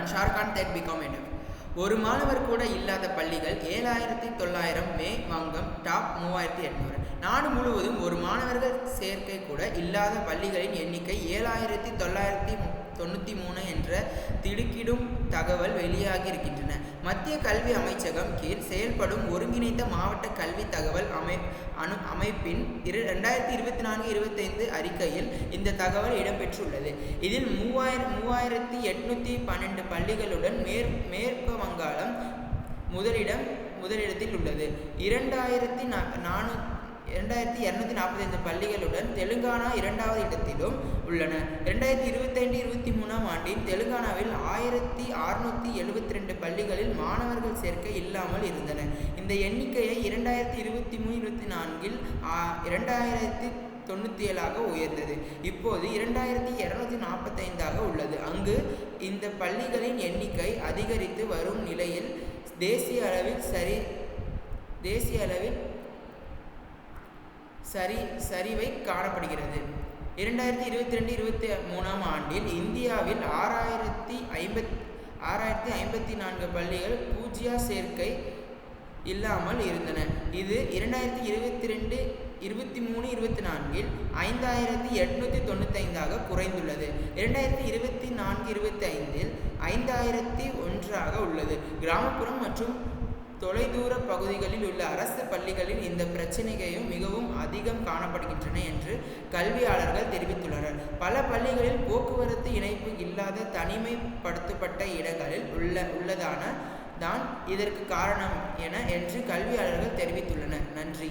தான் Shah Rukh Khan that BCom என்ற ஒரு மாணவர் கூட இல்லாத பள்ளிகள் ஏழாயிரத்தி தொள்ளாயிரம் மே வங்கம் டாப் மூவாயிரத்தி எட்நூறு. நாடு முழுவதும் ஒரு மாணவர்கள் சேர்க்கை கூட இல்லாத பள்ளிகளின் எண்ணிக்கை ஏழாயிரத்தி தொள்ளாயிரத்தி தொண்ணூற்றி மூணு என்ற திடுக்கிடும் தகவல் வெளியாகி இருக்கின்றன. மத்திய கல்வி அமைச்சகம் கீழ் செயல்படும் ஒருங்கிணைந்த மாவட்ட கல்வி தகவல் அமை அணு அமைப்பின் இரு ரெண்டாயிரத்தி இருபத்தி நான்கு இருபத்தைந்து அறிக்கையில் இந்த தகவல் இடம்பெற்றுள்ளது. இதில் மூவாயிரம் மூவாயிரத்தி எட்நூற்றி பன்னெண்டு பள்ளிகளுடன் மேற் மேற்கு வங்காளம் முதலிடம் முதலிடத்தில் உள்ளது. இரண்டாயிரத்தி நா நானூ இரண்டாயிரத்தி இரநூத்தி நாற்பத்தைந்து பள்ளிகளுடன் தெலுங்கானா இரண்டாவது இடத்திலும் உள்ளன. இரண்டாயிரத்தி இருபத்தைந்து இருபத்தி மூணாம் ஆண்டில் தெலுங்கானாவில் ஆயிரத்தி அறுநூத்தி எழுபத்தி ரெண்டு பள்ளிகளில் மாணவர்கள் சேர்க்கை இல்லாமல் இருந்தன. இந்த எண்ணிக்கையை இரண்டாயிரத்தி இருபத்தி மூணு இருபத்தி நான்கில் இரண்டாயிரத்தி தொண்ணூற்றி ஏழாக உயர்ந்தது. இப்போது இரண்டாயிரத்தி இரநூத்தி நாற்பத்தைந்தாக உள்ளது. அங்கு இந்த பள்ளிகளின் எண்ணிக்கை அதிகரித்து வரும் நிலையில் தேசிய அளவில் சரி தேசிய அளவில் சரி சரிவை காணப்படுகிறது. இரண்டாயிரத்தி இருபத்தி ரெண்டு இருபத்தி மூணாம் ஆண்டில் இந்தியாவில் ஆறாயிரத்தி ஐம்பத் ஆறாயிரத்தி ஐம்பத்தி நான்கு பள்ளிகள் பூஜ்யா சேர்க்கை இல்லாமல் இருந்தன. இது இரண்டாயிரத்தி இருபத்தி ரெண்டு இருபத்தி மூணு இருபத்தி நான்கில் ஐந்தாயிரத்தி எட்நூற்றி தொண்ணூத்தைந்தாக குறைந்துள்ளது. இரண்டாயிரத்தி இருபத்தி நான்கு இருபத்தி ஐந்தில் ஐந்தாயிரத்தி ஒன்றாக உள்ளது. கிராமப்புறம் மற்றும் தொலைதூர பகுதிகளில் உள்ள அரசு பள்ளிகளில் இந்த பிரச்சனைகளும் மிகவும் அதிகம் காணப்படுகின்றன என்று கல்வியாளர்கள் தெரிவித்துள்ளனர். பல பள்ளிகளில் போக்குவரத்து இணைப்பு இல்லாத தனிமைப்படுத்தப்பட்ட இடங்களில் உள்ள உள்ளதான தான் இதற்கு காரணம் என என்று கல்வியாளர்கள் தெரிவித்துள்ளனர். நன்றி.